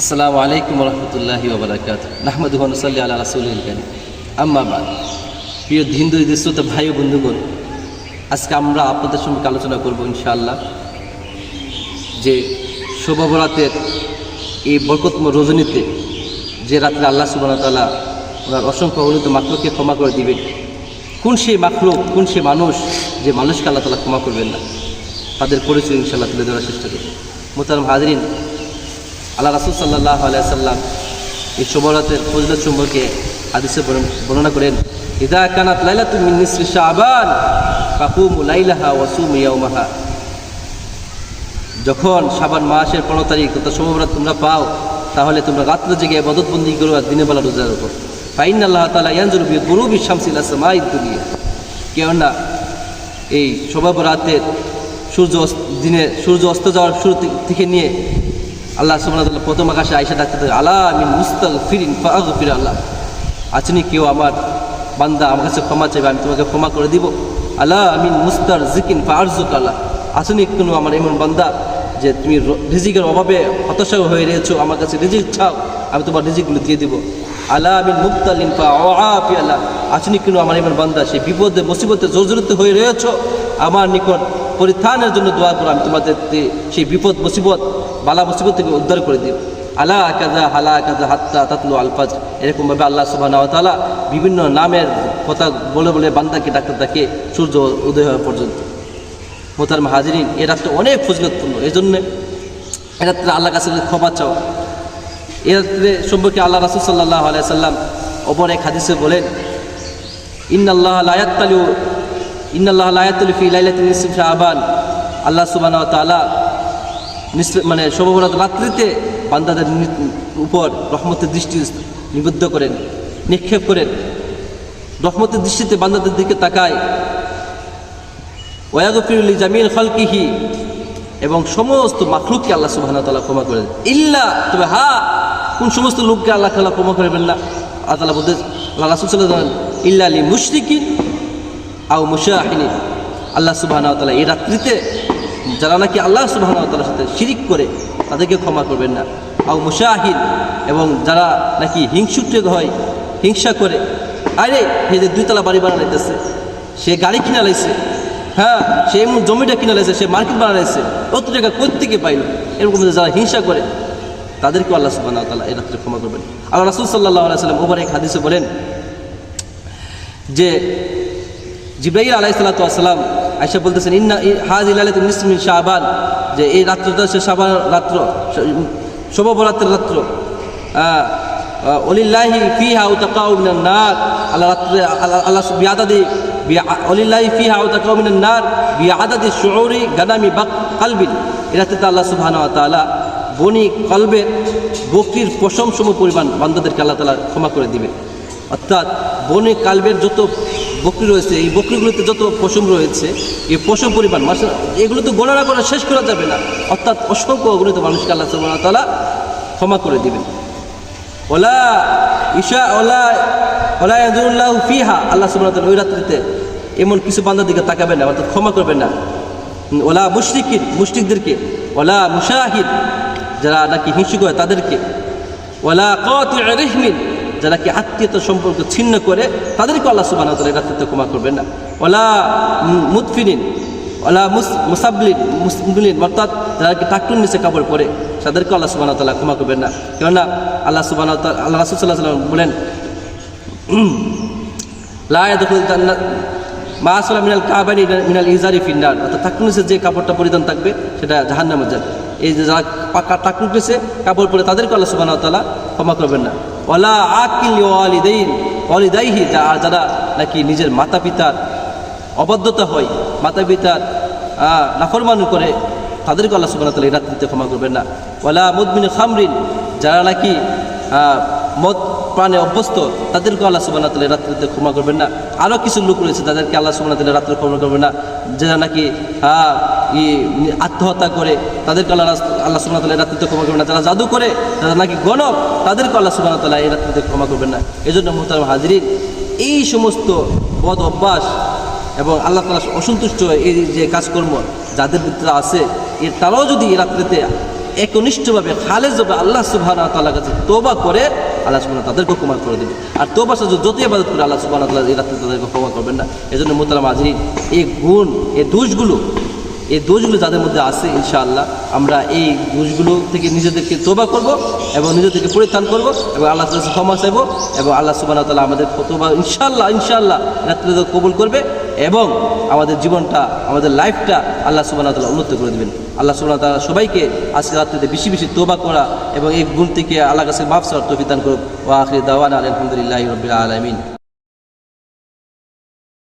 আসসালামু আলাইকুম রহমতুল্লাহি ওবরাকাত নাহমদ সাল্লি আল্লাহ রাসুল কানি আম্মাবাদ প্রিয় হিন্দু শ্রোতা ভাই ও বন্ধুগণ, আজকে আমরা আপনাদের সঙ্গে আলোচনা করব ইনশাআল্লাহ যে শোভাবরাতের এই বরকতম রজনীতে যে রাত্রে আল্লাহ সুবাহ তালা ওনার অসংখ্য অগণিত মাকলুককে ক্ষমা করে দিবেন। কোন সেই মাকলুক কোন সে মানুষ যে মানুষকে আল্লাহ তালা ক্ষমা করবেন না? তাদের পরিচয় ইনশাল্লাহ তুলে ধরার চেষ্টা করব। মোতারাম হাজরিন আল্লাহ রাসুল সাল্লাহ আলাইসাল্লাম এই শোভরাতের ফজলত সম্পর্কে হাদিসে বর্ণনা করেন, ইদা কানাত লাইলা তুমি নিসরি কাকুমু লাইলাহা ওয়াসুম ইয়াউমাহা। যখন সাবান মাসের পনেরো তারিখ তথা শোভরাত তোমরা পাও, তাহলে তোমরা রাত্রে জেগে বদতবন্দি করো আর দিনের বেলা রোজার উপর। ফাইন আল্লাহ তালা ইয়ানজুর বি গরুবি শামসিল আসমাই দুনিয়া। কেননা এই শোভাব রাতের সূর্য দিনে সূর্য অস্ত যাওয়ার শুরু থেকে নিয়ে আল্লাহ সুবহানাহু প্রথম আকাশে আয়সা ডাকতে থাকে আল্লাহ আমি মুস্তাল ফিরিন ফাগ ফির আল্লাহ আছেনি কেউ আমার বান্দা আমার কাছে ক্ষমা চাইবে, আমি তোমাকে ক্ষমা করে দিব। আল্লাহ আমিন মুস্তার জিকিন ফারজুক আল্লাহ আসেনি কোনো আমার এমন বান্দা যে তুমি রিজিকের অভাবে হতাশা হয়ে রয়েছো, আমার কাছে রিজিক চাও, আমি তোমার রিজিকগুলো দিয়ে দিব। আল্লাহ আমি মুক্তালিন ফা আফি আল্লাহ আসেনি কোনো আমার এমন বান্দা সেই বিপদে, মুসিবতে, জর্জরিত হয়ে রয়েছো, আমার নিকট পরিত্রাণের জন্য দোয়া করো, আমি তোমাদের সেই বিপদ, মুসিবত, বালা, মুসিবত থেকে উদ্ধার করে দিই। আলা কাজা হালা কাজা হাত্তা তাতলু আলফাজ এরকমভাবে আল্লাহ সুবাহ তালা বিভিন্ন নামের কথা বলে বলে বান্দাকে ডাক্তার থাকে সূর্য উদয় হওয়া পর্যন্ত। মোতার হাজিরিন, এ রাত্রে অনেক ফজলতপূর্ণ এই জন্যে এ রাত্রে আল্লাহ কাছে ক্ষমা চাও, এ রাত্রে সম্পর্কে আল্লাহ রাসুল সাল্লাহ আলাইসাল্লাম অপর এক হাদিসে বলেন, ইন্নাল্লাহ লায়াত্তালু ইন্নাল্লাহ লায়াতুল ফি লাইলাতিন নিসফি শাবান। আল্লাহ সুবহানাহু ওয়া তাআলা মানে শোভবরাত রাত্রিতে বান্দাদের উপর রহমতের দৃষ্টি নিবদ্ধ করেন, নিক্ষেপ করেন। রহমতের দৃষ্টিতে বান্দাদের দিকে তাকায়। ওয়াগফিরুল জামিল খালকিহি এবং সমস্ত মাখলুককে আল্লাহ সুবহানাহু ওয়া তাআলা ক্ষমা করে দেন। ইল্লা তবে হা, কোন সমস্ত লোককে আল্লাহ তাআলা ক্ষমা করবেন না? আল্লাহ বলতে আল্লাহ রাসূল ইল্লা লি মুশরিকিন আও মুশাহিনী আল্লাহ সুবহানাহু ওয়া এই রাত্রিতে যারা নাকি আল্লাহ সুবহানাহু ওয়া সাথে শিরিক করে, তাদেরকে ক্ষমা করবেন না। আও মুশাহিন এবং যারা নাকি হিংসুটে হয়, হিংসা করে, আরে এই যে দুইতলা বাড়ি বানাইতেছে, সে গাড়ি কিনা লাইছে হ্যাঁ সে এমন জমিটা কিনা লাইছে, সে মার্কেট বানাইছে, অত টাকা কোথেকে পাইল? এরকম যারা হিংসা করে, তাদেরকেও আল্লাহ সুবহানাহু ওয়া তাআলা এই রাত্রে ক্ষমা করবেন। আল্লাহ রাসূল সাল্লাল্লাহু আলাইহি সাল্লাম ওবার এক হাদিসে বলেন যে জিব্রাহিল আলাইসালাতাম আয়সা বলতেছেন, ইন্না হাজ ইলালাত নিসমিন শাহবান যে এই রাত্রটা হচ্ছে শাবান রাত্র শোভাবরাত্রের রাত্র। অলিল্লাহি ফি হাউ তাকাউ মিনান নার। আল্লাহ রাত্রে, আল্লাহ আল্লাহ বিয়াদাদি অলিল্লাহি ফি হাউ তাকাউ মিনান নার বিয়াদাদি শুউরি গানামি বাক কালবিন। এই রাত্রিতে আল্লাহ সুবহানাহু ওয়া তাআলা বনি কলবের বকরির পশম সম পরিমাণ বান্দাদেরকে আল্লাহ তাআলা ক্ষমা করে দিবে অর্থাৎ বনে কালবের যত বকরি রয়েছে, এই বকরিগুলোতে যত পশম রয়েছে, এই পশম পরিমাণ মাসে এগুলো তো গণনা করা শেষ করা যাবে না। অর্থাৎ অসংখ্য অগণিত মানুষকে আল্লাহ সুবহানাহু ওয়া তাআলা ক্ষমা করে দিবেন। ওলা ঈশা ওলা ওলা ইয়াজুল্লাহ ফিহা, আল্লাহ সুবহানাহু ওয়া তাআলা ওই রাত্রিতে এমন কিছু বান্দার দিকে তাকাবেন না, অর্থাৎ ক্ষমা করবেন না। ওলা মুশরিকিন, মুশরিকদেরকে ওলা মুশাহিদ, যারা নাকি হিংসুক হয় তাদেরকে। ওলা কত রেহমিন যারা কি আত্মীয়তা সম্পর্ক ছিন্ন করে, তাদেরকে আল্লাহ সুবাহ তালা রাত্রিতে ক্ষমা করবেন না। ওলা মুদফিনিন ওলা মুস, মুসাবলিন মুসলিন অর্থাৎ যারা কি টাকুন নিচে কাপড় পরে, তাদেরকে আল্লাহ সুবাহ তালা ক্ষমা করবেন না। কেননা আল্লাহ সুবাহ আল্লাহ রাসুল সাল্লাহ সাল্লাম বলেন মা আসলা মিনাল কাবানি মিনাল ইজারি ফিন্নার। অর্থাৎ টাকুন নিচে যে কাপড়টা পরিধান থাকবে, সেটা জাহান্নামে যাবে। এই যে যারা পাকা টাকুন নিচে কাপড় পরে, তাদেরকে আল্লাহ সুবাহ ক্ষমা করবেন না। ওলা আকিল যা যারা নাকি নিজের মাতা পিতার অবাধ্যতা হয় মাতা পিতার নাফরমানু করে, তাদেরকে আল্লাহ সুবাহ তালা এই রাত্রিতে ক্ষমা করবেন না। ওলা মুদমিন খামরিন, যারা নাকি মদ প্রাণে অভ্যস্ত তাদেরকে আল্লাহ সুবাহ তালে রাত্রিতে ক্ষমা করবেন না। আরও কিছু লোক রয়েছে তাদেরকে আল্লাহ সুবাহ তালা রাত্রে ক্ষমা করবেন না, যারা নাকি আত্মহত্যা করে, তাদেরকে আল্লাহ আল্লাহ সুবাহ তালা রাত্রিতে ক্ষমা করবেন না। যারা জাদু করে, যারা নাকি গণক তাদেরকে আল্লাহ সুবাহ তালা এই রাত্রিতে ক্ষমা করবেন না। এই জন্য মোহতারাম হাজিরিন, এই সমস্ত বদ অভ্যাস এবং আল্লাহ তালা অসন্তুষ্ট এই যে কাজকর্ম, যাদের ভিতরে আছে, এর তারাও যদি রাত্রিতে একনিষ্ঠভাবে খালেজভাবে আল্লাহ সুবাহ তাল্লাহ কাছে তোবা করে আল্লাহ সুবাহ তাদেরকে ক্ষমা করে দেবে। আর তোবার সাথে যতই আবাদত করে আল্লাহ সুবাহ তাল্লাহ এই রাত্রে তাদেরকে ক্ষমা করবেন না। এই জন্য মোতালাম আজরিন এই গুণ, এই দোষগুলো এই দোষগুলো যাদের মধ্যে আছে ইনশাআল্লাহ, আমরা এই দোষগুলো থেকে নিজেদেরকে তোবা করব এবং নিজেদেরকে পরিত্রাণ করব এবং আল্লাহ তালা ক্ষমা চাইব এবং আল্লাহ সুবাহ তালা আমাদের তোবা ইনশাআল্লাহ ইনশাআল্লাহ রাত্রে কবুল করবে এবং আমাদের জীবনটা, আমাদের লাইফটা আল্লাহ সুবাহ তালা উন্নত করে দেবেন। আল্লাহ সুবাহ তালা সবাইকে আজকে রাত্রিতে বেশি বেশি তোবা করা এবং এই গুণ থেকে আল্লাহ কাছে মাফ সার তফিদান করুক। ও আখরি দাওয়ান আলহামদুলিল্লাহ রবিল আলমিন।